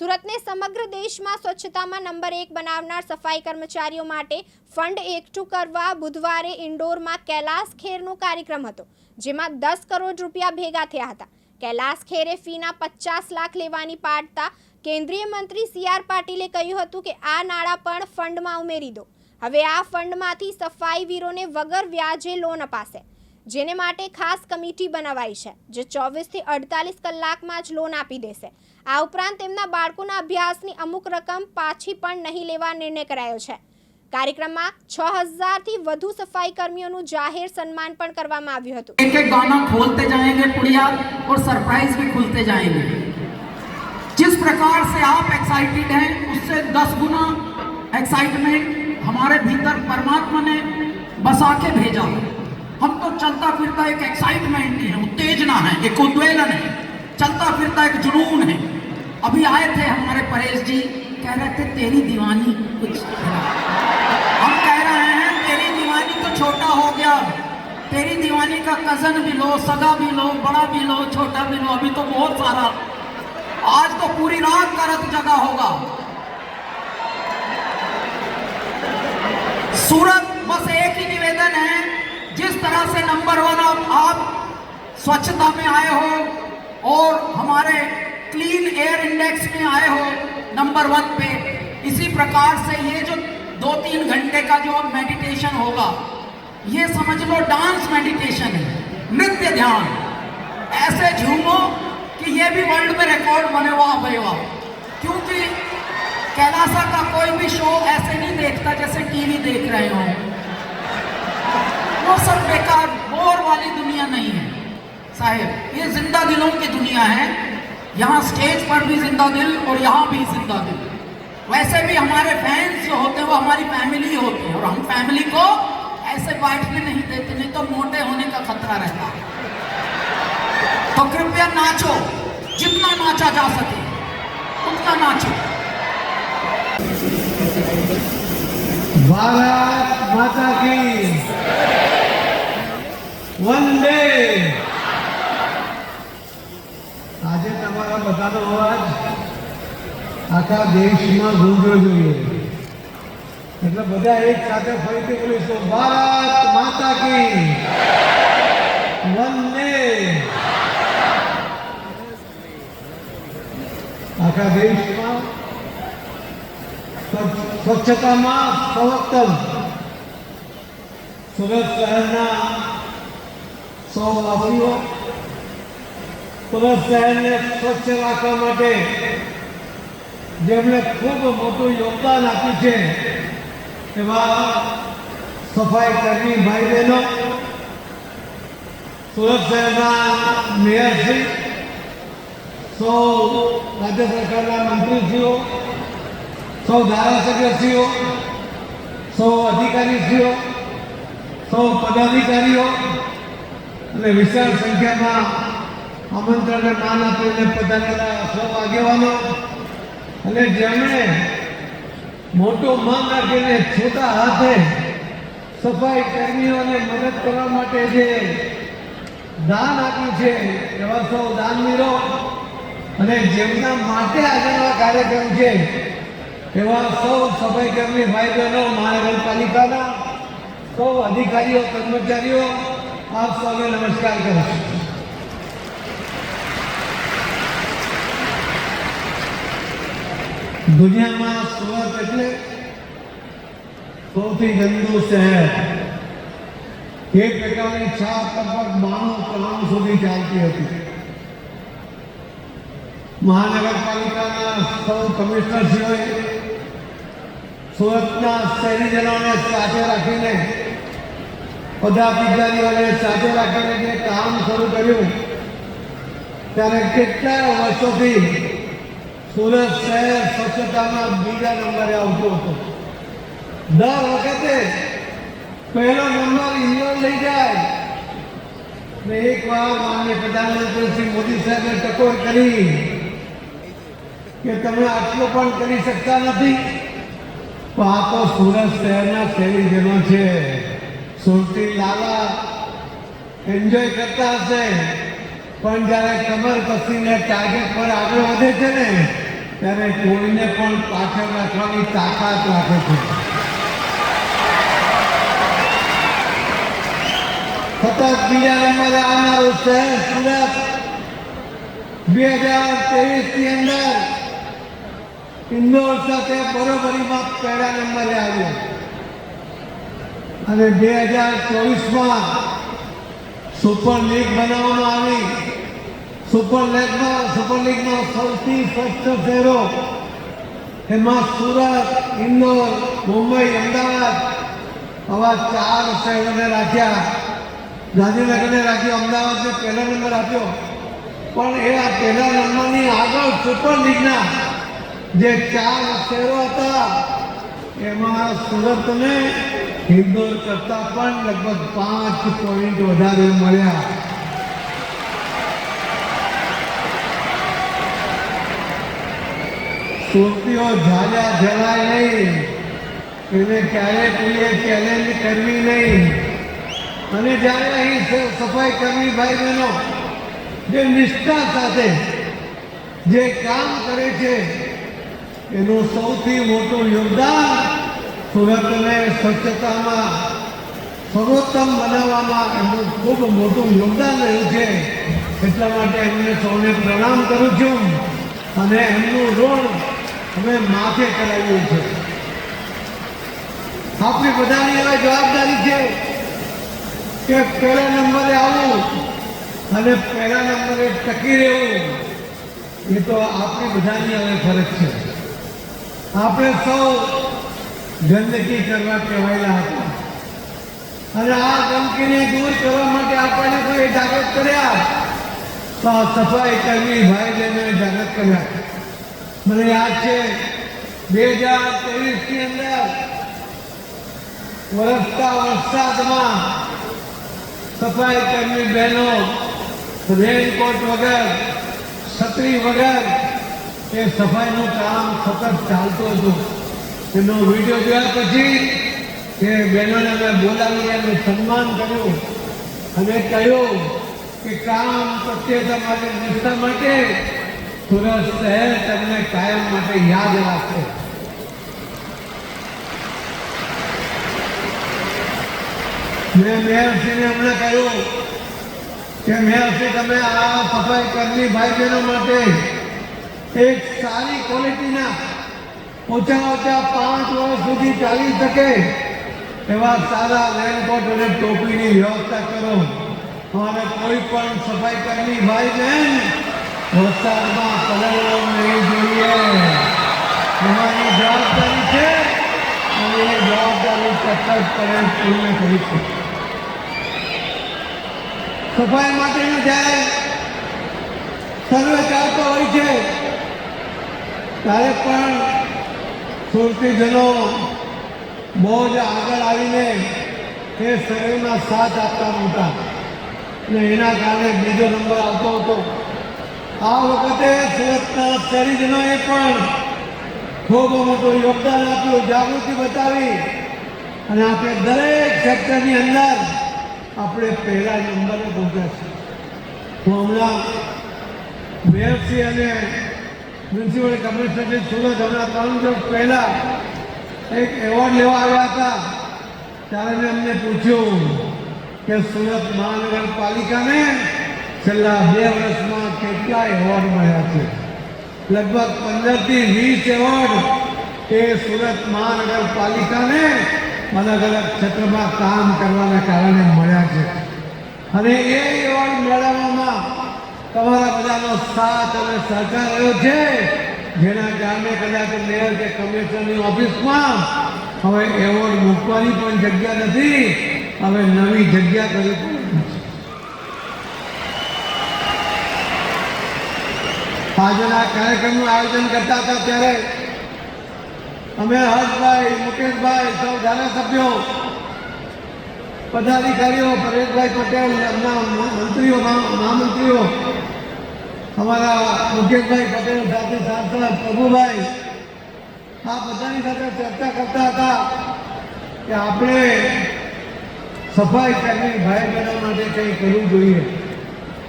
સુરતને સમગ્ર દેશમાં સ્વચ્છતામાં નંબર એક બનાવનાર સફાઈ કર્મચારીઓ માટે ફંડ એકઠું કરવા બુધવારે ઇન્ડોરમાં કૈલાસ ખેરનો કાર્યક્રમ હતો, જેમાં દસ કરોડ રૂપિયા ભેગા થયા હતા. કૈલાસ ખેરે ફીના પચાસ લાખ લેવાની પાડતા કેન્દ્રીય મંત્રી સી આર પાટીલે કહ્યું હતું કે આ નાણાં પણ ફંડમાં ઉમેરી દો. હવે આ ફંડમાંથી સફાઈ વીરોને વગર વ્યાજે લોન અપાશે, જેને માટે ખાસ કમિટી બનાવાઈ છે, જે ચોવીસથી અડતાલીસ કલાકમાં જ લોન આપી દેશે. આ ઉપરાંત તેમના બાળકોના અભ્યાસની અમુક રકમ પાછી પણ નહીં લેવા નિર્ણય કરાયો છે કાર્યક્રમમાં છ હજારથી વધુ સફાઈ કર્મીઓનું જાહેર સન્માન પણ કરવામાં આવ્યું હતું एक एक गाना खोलते जाएंगे पुड़िया और सरप्राइज भी खुलते जाएंगे जिस प्रकार से आप एक्साइटेड हैं उससे दस गुना एक्साइटमेंट हमारे भीतर परमात्मा ने बसा के भेजा है हम तो चलता फिरता एक एक्साइटमेंट है उत्तेजना है एक उद्वेलन है चलता फिरता एक जुनून है अभी आए थे हमारे परेश जी कह रहे थे तेरी दीवानी कुछ हम कह रहे हैं तेरी दीवानी तो छोटा हो गया। तेरी दीवानी का कज़न भी लो सगा भी लो बड़ा भी लो छोटा भी लो अभी तो बहुत सारा। आज तो पूरी रात का रथ जगा होगा। सूरत बस एक ही निवेदन है जिस तरह से नंबर वन आप, स्वच्छता में आए हो और हमारे क्लीन एयर इंडेक्स में आए हो नंबर वन पे। इसी प्रकार से ये जो दो तीन घंटे का जो मेडिटेशन होगा, ये समझ लो डांस मेडिटेशन है, नृत्य ध्यान। ऐसे झूमो कि ये भी वर्ल्ड में रिकॉर्ड बने हुआ भाई वाह। क्योंकि कैलासा का कोई भी शो ऐसे नहीं देखता जैसे टीवी देख रहे हो। वो सब बेकार बोर वाली दुनिया नहीं है। साहेब, ये ज़िंदा दिलों की दुनिया है। यहाँ स्टेज पर भी ज़िंदा दिल और यहाँ भी ज़िंदा दिल। वैसे भी हमारे फैंस जो होते हैं, वो हमारी फैमिली होती है और हम फैमिली को ऐसे बैठने नहीं देते, नहीं तो मोटे होने का खतरा रहता है। तो कृपया नाचो, जितना नाचा जा सके, उतना नाचो। भारत माता की वंदे। તમારા બધાનો અવાજ આખા દેશમાં ગુંજવો જોઈએ એટલે બધા એક સાથે ફરીથી બોલીશું ભારત માતા કી વંદે આખા દેશમાં સ્વચ્છ- સ્વચ્છતામાં સર્વોત્તમ સુરત શહેરના સૌ વાસીઓ સુરત શહેરને સ્વચ્છ રાખવા માટે જેમણે ખૂબ મોટું યોગદાન આપ્યું છે, એવા સફાઈ કર્મી ભાઈ બહેનો સુરત શહેરના મેયરશ્રી સૌ રાજ્ય સરકારના મંત્રીશ્રીઓ, સૌ ધારાસભ્યશ્રીઓ, સૌ અધિકારીશ્રીઓ, સૌ પદાધિકારીઓ અને વિશાળ સંખ્યામાં આમંત્રણને માન આપીને પધારેલા સૌ આગેવાનો અને જેમણે મોટું મન રાખીને છોટા હાથે સફાઈ કર્મીઓને મદદ કરવા માટે જે દાન આપ્યું છે, એવા સૌ દાનવીરો અને જેમના માટે આગળના કાર્યક્રમ છે, એવા સૌ સફાઈ કર્મી ભાઈ બહેનો મહાનગરપાલિકાના સૌ અધિકારીઓ, કર્મચારીઓ, આપ સૌને નમસ્કાર કરું છું. દુનિયામાં સુરત એટલે સૌથી ગંદુ શહેર. એક પ્રકારની છાપ લગભગ બાણું ત્રાણું સુધી ચાલતી હતી. મહાનગરપાલિકાના સૌ કમિશનરશ્રીઓએ સુરતના શહેરીજનોને સાથે રાખીને, પદાધિકારીઓને સાથે રાખીને જે કામ શરૂ કર્યું, ત્યારે કેટલા વર્ષોથી સુરત શહેર સ્વચ્છતામાં બીજા નંબરે આવતો હતો. દર વખતે પહેલો નંબર ઇન્દોર લઈ જાય. ને એકવાર માન્ય પ્રધાનમંત્રી શ્રી મોદી સાહેબે ટકોર કરી કે તમે આટલું પણ કરી શકતા નથી. તો આ તો સુરત શહેરના શહેરીજનો છે. સુરતી લાલા એન્જોય કરતા હશે. પણ જ્યારે કમર કસીને ટાર્ગેટ પર આગળ વધે છે ને, ત્યારે કોઈને પણ પાછળ રાખવાની તાકાત રાખે છે. સતત બીજા નંબરે આવનારું શહેર સુરત. બે હજાર ત્રેવીસની અંદર ઇન્દોર સાથે બરોબરીમાં પહેલા નંબરે આવ્યો. અને બે હજાર ચોવીસમાં સુપર લીગ બનાવવામાં આવી. સુપર લીગમાં સુપર લીગમાં સૌથી સ્વચ્છ શહેરો એમાં સુરત, ઇન્દોર, મુંબઈ, અમદાવાદ, આવા ચાર શહેરોને રાખ્યા. ગાંધીનગરને રાખ્યો, અમદાવાદને પહેલો નંબર આપ્યો. પણ એ આ પહેલા નંબરની આગળ સુપર લીગના જે ચાર શહેરો હતા, એમાં સુરતને ઇન્દોર કરતાં પણ લગભગ પાંચ પોઈન્ટ વધારે મળ્યા. સુરતીઓ ઝાઝા જલાય નહીં. એને ક્યારે કોઈએ ચેલેન્જ કરવી નહીં. અને જ્યારે અહીં સફાઈ કરવી ભાઈ બહેનો, જે નિષ્ઠા સાથે જે કામ કરે છે, એનું સૌથી મોટું યોગદાન સુરતને સ્વચ્છતામાં સર્વોત્તમ બનાવવામાં એમનું ખૂબ મોટું યોગદાન રહ્યું છે. એટલા માટે એમને સૌને પ્રણામ કરું છું અને એમનું ઋણ અમે માથે કરાવ્યું છે. આપણી બધાની હવે જવાબદારી છે કે પહેલા નંબરે આવવું અને પહેલા નંબરે ટકી રહેવું. એ તો આપણી બધાની હવે ફરજ છે. આપણે સૌ ગંદકી કરવા કહેવાયેલા હતા. અને આ ગંદકીને દૂર કરવા માટે આપણને કોઈ જાગૃત કર્યા? તો આ સફાઈ કરવી ભાઈ બહેનોએ જાગૃત કર્યા. મને યાદ છે, બે હજાર ત્રેવીસની અંદર વરસતા વરસાદમાં સફાઈ કરવી બહેનો રેનકોટ વગર, છત્રી વગર એ સફાઈનું કામ સતત ચાલતું હતું. એનો વીડિયો જોયા પછી કે બહેનોને અમે બોલાવી અને સન્માન કર્યું. અને કહ્યું કે કામ પ્રત્યે તમારે નિષ્ઠા માટે સુરત શહેર તમને કાયમ માટે યાદ રાખશે મેં મેયરશ્રીને હમણાં કહ્યું કે મેયરશ્રી તમે આ સફાઈ કરની ભાઈ બહેનો માટે એક સારી ક્વોલિટીના ઓછા ઓછા પાંચ વર્ષ સુધી ચાલી શકે. એવા સારા રેનકોટ અને ટોપીની વ્યવસ્થા કરો. અમારે કોઈ પણ સફાઈ કરવી ભાઈ બહેન વરસાદમાં પલળવો નહીં જોઈએ. તમારી જવાબદારી છે અને એ જવાબદારી ચોક્કસપણે પૂર્ણ કરીશું સફાઈ માટેનું જ્યારે સર્વે ચાલતો હોય છે. ત્યારે પણ સુરતીજનો બહુ જ આગળ આવીને એ સર્વેમાં સાથ આપતા નહોતા. અને એના કારણે બીજો નંબર આવતો હતો. આ વખતે સુરતના શહેરીજનોએ પણ ખૂબ મોટું યોગદાન આપ્યું, જાગૃતિ બતાવી. અને આપણે દરેક સેક્ટરની અંદર આપણે પહેલા નંબરે પહોંચ્યા છીએ. હું હમણાં મેયરશ્રી અને મ્યુનિસિપલ કમિશનરશ્રી સુરત હમણાં ત્રણ દિવસ પહેલાં એક એવોર્ડ લેવા આવ્યા હતા. ત્યારે મેં અમને પૂછ્યું કે સુરત મહાનગરપાલિકાને છેલ્લા બે વર્ષમાં કેટલા એવોર્ડ મળ્યા છે? લગભગ પંદરથી વીસ એવોર્ડ એ સુરત મહાનગરપાલિકાને અલગ અલગ ક્ષેત્રમાં કામ કરવાના કારણે મળ્યા છે. અને એ એવોર્ડ મેળવવામાં તમારા બધાનો સાથ અને સહકાર રહ્યો છે, જેના કારણે કદાચ મેયર કે કમિશનરની ઓફિસમાં હવે એવોર્ડ મૂકવાની પણ જગ્યા નથી, હવે નવી જગ્યા કરી આજના કાર્યક્રમનું આયોજન કરતા હતા ત્યારે અમે હર્ષભાઈ, મુકેશભાઈ, સૌ ધારાસભ્યો પદાધિકારીઓ, પરેશભાઈ પટેલ એમના મંત્રીઓ, મહા- મહામંત્રીઓ, અમારા મુકેશભાઈ પટેલ સાથે સાંસદ પ્રભુભાઈ, આ બધાની સાથે ચર્ચા કરતા હતા કે આપણે સફાઈ કરવી ભાઈ બહેનો માટે કંઈ કરવું જોઈએ.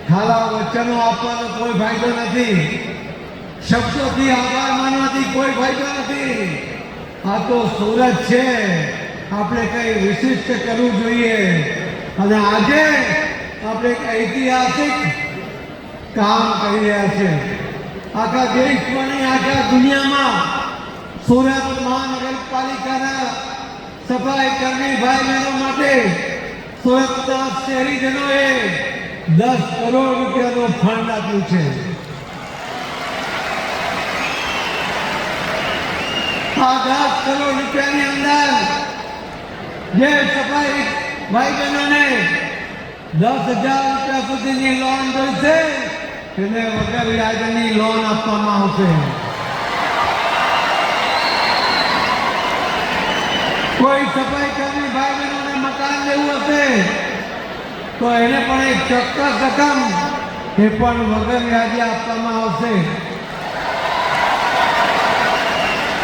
ખાલા વચનો આપવાનો કોઈ ફાયદો નથી. શબ્દોથી આભાર માનવાથી કોઈ ફાયદો નથી. આ તો સુરત છે. આપણે કંઈ વિશિષ્ટ કરવું જોઈએ. અને આજે આપણે ઐતિહાસિક કામ કરી રહ્યા છે. આખા દેશમાં આખા દુનિયામાં સુરત મહાનગરપાલિકાના સફાઈ કર્મી ભાઈ બહેનો માટે સુરતના શહેરીજનોએ દસ કરોડ રૂપિયાનો ફંડ આપ્યું છે. આ દસ કરોડ અંદર જે સફાઈ ભાઈ બહેનોને દસ હજાર રૂપિયા સુધીની લોન જોઈશે તેને વગર વ્યાજની લોન આપવામાં આવશે. કોઈ સફાઈ કર્મી ભાઈ બહેનોને મકાન લેવું હશે, તો એને પણ એક ચોક્કસ રકમ એ પણ વગર વ્યાજે આપવામાં આવશે.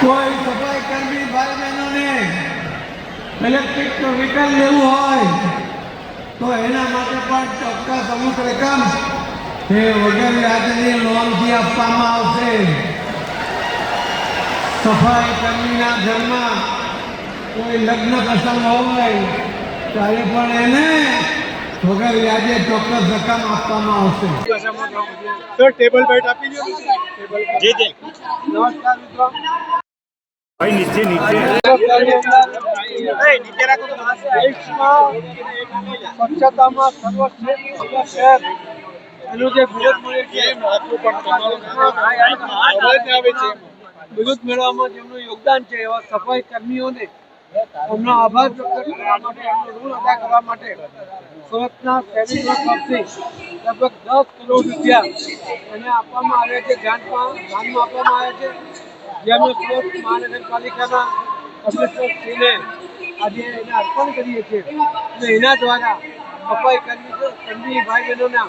કોઈ સફાઈ કર્મી ભાઈ બહેનોને ઇલેક્ટ્રિક વ્હીકલ લેવું હોય તો એના માટે પણ ચોક્કસ અમુક રકમ એ વગર વ્યાજની લોનથી આપવામાં આવશે. સફાઈ કર્મીના ઘરમાં કોઈ લગ્ન પ્રસંગ હોય ત્યારે પણ એને વગર વ્યાજે ચોક્કસ રકમ આપવામાં આવશે. સર ટેબલ બેટ આપી દો ટેબલ જે જે. નમસ્કાર મિત્રો. ભાઈ, નીચે નીચે. યોગદાન છે, એવા સફાઈ કર્મીઓને એમનો આભાર કરવા માટે સુરતના લગભગ દસ કરોડ રૂપિયા એને આપવામાં આવે છે. ધ્યાનમાં ધ્યાનમાં આપવામાં આવે છે. જેમને મહાનગરપાલિકાના કમિશનરશ્રીને આજે એને અર્પણ કરીએ છીએ. અને એના દ્વારા સફાઈ તો કર્મી ભાઈ બહેનોના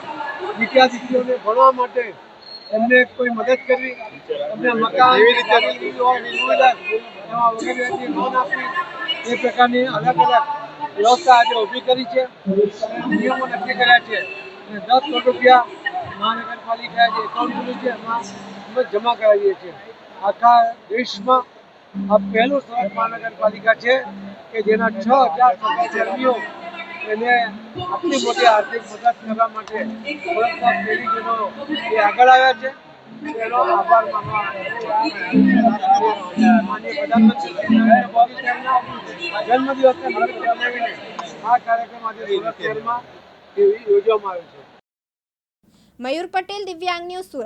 વિદ્યાર્થીઓને ભણવા માટે એમને કોઈ મદદ કરવી એમને મકાન એવી રીતે એમાં વગર લોન આપવી એ પ્રકારની અલગ અલગ વ્યવસ્થા આજે ઊભી કરી છે. નિયમો નક્કી કર્યા છે. અને દસ કરોડ રૂપિયા મહાનગરપાલિકાએ જે એકાઉન્ટ ખોલ્યું છે એમાં જમા કરાવીએ છીએ. આખા દેશમાં આ પહેલું સુરત મહાનગરપાલિકા છે કે જેના છ હજાર સફાઈકર્મીઓ એને આટલી મોટી આર્થિક મદદ કરવા માટે સુરતના એ આગળ આવ્યા છે. આ કાર્યક્રમ આજે યોજવામાં આવ્યો છે મયુર પટેલ દિવ્યાંગ ન્યૂઝ સુરત